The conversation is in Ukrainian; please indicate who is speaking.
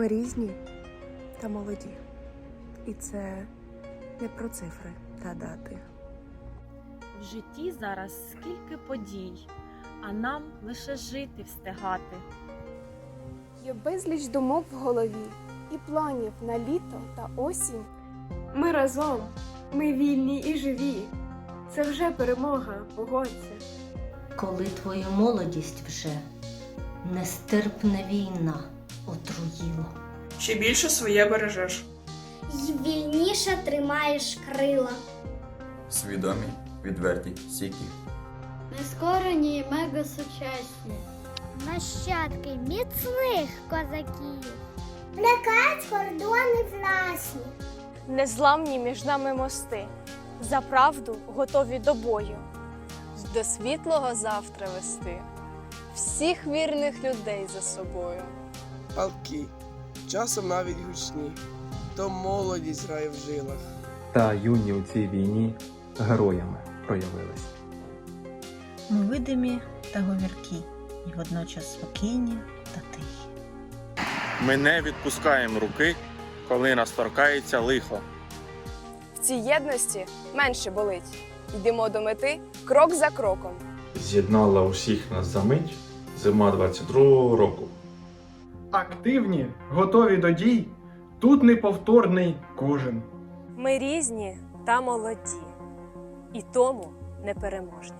Speaker 1: Ми різні та молоді. І це не про цифри та дати.
Speaker 2: В житті зараз скільки подій, а нам лише жити встигати.
Speaker 3: Є безліч думок в голові і планів на літо та осінь. Ми разом, ми вільні і живі. Це вже перемога, погодься.
Speaker 4: коли твою молодість вже нестерпна війна отруїла.
Speaker 5: Ще більше своє бережеш.
Speaker 6: й вільніше тримаєш крила.
Speaker 7: Свідомі, відверті, стійкі.
Speaker 6: Нескорені мега сучасні. Нащадки міцних козаків. Плекають кордони власні.
Speaker 8: Незламні між нами мости, за правду готові до бою. До світлого завтра вести всіх вірних людей за собою.
Speaker 9: палки, часом навіть гучні, то молодість грає в жилах.
Speaker 10: та юні у цій війні героями проявились.
Speaker 11: Ми видимі та говіркі, і водночас спокійні та тихі.
Speaker 12: Ми не відпускаємо руки, коли нас торкається лихо.
Speaker 8: В цій єдності менше болить. Йдемо до мети крок за кроком.
Speaker 10: З'єднала усіх нас за мить зима 22-го року.
Speaker 13: Активні, готові до дій. Тут неповторний кожен.
Speaker 8: Ми різні та молоді, і тому непереможні.